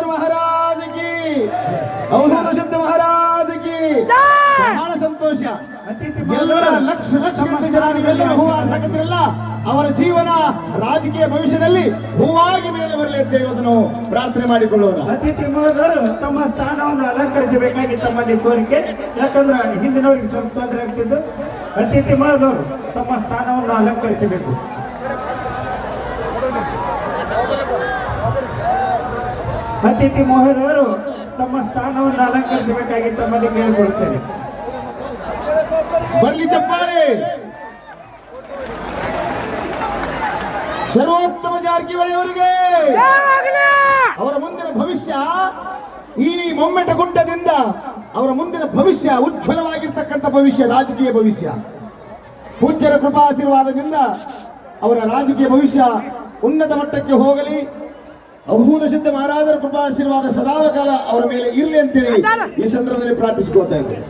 ಸಿದ್ದೇಶ್ವರ ಮಹಾರಾಜ್ ಕಿ. ಅವಧೂತ ಸಿದ್ಧ ಮಹಾರಾಜ್ ಕಿ? ಬಹಳ ಸಂತೋಷ. ಅತಿಥಿ ಎಲ್ಲ ಲಕ್ಷ ಲಕ್ಷ ಜನ ನೀವೆಲ್ಲರೂ ಹೂ ಆರ್ಸಕತ್ತಿರಲ್ಲ ಅವರ ಜೀವನ ರಾಜಕೀಯ ಭವಿಷ್ಯದಲ್ಲಿ ಹೂವಾಗಿ ಮೇಲೆ ಬರಲಿ ಅಂತ ಹೇಳಿ ಅದನ್ನು ಪ್ರಾರ್ಥನೆ ಮಾಡಿಕೊಳ್ಳೋಣ. ಅತಿಥಿ ಮಹೋದರು ತಮ್ಮ ಸ್ಥಾನವನ್ನು ಅಲಂಕರಿಸಬೇಕಾಗಿ ತಮ್ಮಲ್ಲಿ ಕೋರಿಕೆ. ಯಾಕಂದ್ರೆ ಹಿಂದಿನವ್ರಿಗೆ ಸ್ವಲ್ಪ ತೊಂದರೆ ಆಗ್ತಿದ್ದು. ಅತಿಥಿ ಮಹೋದರು ತಮ್ಮ ಸ್ಥಾನವನ್ನು ಅಲಂಕರಿಸಬೇಕು. ಅತಿಥಿ ಮೋಹನವರು ತಮ್ಮ ಸ್ಥಾನವನ್ನು ಅಲಂಕರಿಸಬೇಕಾಗಿ ತಮ್ಮಲ್ಲಿ ಕೇಳಿಕೊಳ್ತೇನೆ ಬರ್ಲಿ ಚಪ್ಪಾಳೆ. ಸರ್ವೋತ್ತಮ ಜಾರಕಿಹೊಳಿ ಅವರಿಗೆ ಅವರ ಮುಂದಿನ ಭವಿಷ್ಯ ಈ ಮೊಮ್ಮೆಟ ಗುಡ್ಡದಿಂದ ಅವರ ಮುಂದಿನ ಭವಿಷ್ಯ ಉಜ್ವಲವಾಗಿರ್ತಕ್ಕಂಥ ಭವಿಷ್ಯ, ರಾಜಕೀಯ ಭವಿಷ್ಯ. ಪೂಜ್ಯರ ಕೃಪಾಶೀರ್ವಾದದಿಂದ ಅವರ ರಾಜಕೀಯ ಭವಿಷ್ಯ ಉನ್ನತ ಮಟ್ಟಕ್ಕೆ ಹೋಗಲಿ. ಅವಧೂತ ಸಿದ್ಧ ಮಹಾರಾಜರ ಕೃಪಾಶೀರ್ವಾದ ಸದಾಕಾಲ ಅವರ ಮೇಲೆ ಇರಲಿ ಅಂತೇಳಿ ಈ ಸಂದರ್ಭದಲ್ಲಿ ಪ್ರಾರ್ಥಿಸಿಕೊಳ್ತಾ ಇದ್ದೇನೆ.